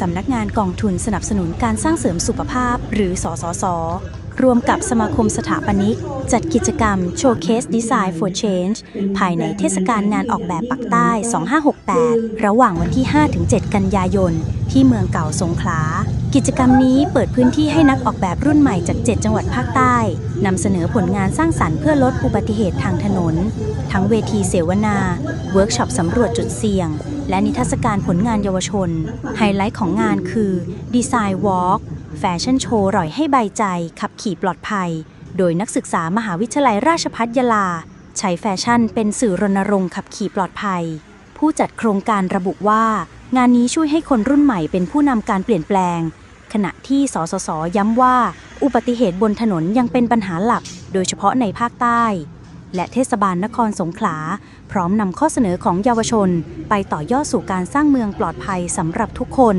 สำนักงานกองทุนสนับสนุนการสร้างเสริมสุขภาพ หรือสสส รวมกับสมาคมสถาปนิก จัดกิจกรรม Showcase Design for Change ภายในเทศกาลงานออกแบบปักใต้ 2568 ระหว่างวันที่ 5-7 กันยายน ที่เมืองเก่าสงขลา กิจกรรมนี้เปิดพื้นที่ให้นักออกแบบรุ่นใหม่จาก 7 จังหวัดภาคใต้นำเสนอผลงานสร้างสรรค์เพื่อลดอุบัติเหตุทางถนน ทั้งเวทีเสวนา เวิร์กช็อปสำรวจจุดเสี่ยง และนิทรรศการผลงานเยาวชน ไฮไลท์ของงานคือดีไซน์วอล์กแฟ ชั่นโชว์ร่อยให้ใบใจ ขับขี่ปลอดภัย โดยนักศึกษามหาวิทยาลัยราชภัฏยาลา ใช้แฟชั่นเป็นสื่อรณรงค์ขับขี่ปลอดภัย ผู้จัดโครงการระบุว่า งานนี้ช่วยให้คนรุ่นใหม่เป็นผู้นำการเปลี่ยนแปลง ขณะที่สสสย้ำว่า อุบัติเหตุบนถนนยังเป็นปัญหาหลัก โดยเฉพาะในภาคใต้ และเทศบาลนครสงขลา พร้อมนำข้อเสนอของเยาวชน ไปต่อยอดสู่การสร้างเมืองปลอดภัยสำหรับทุกคน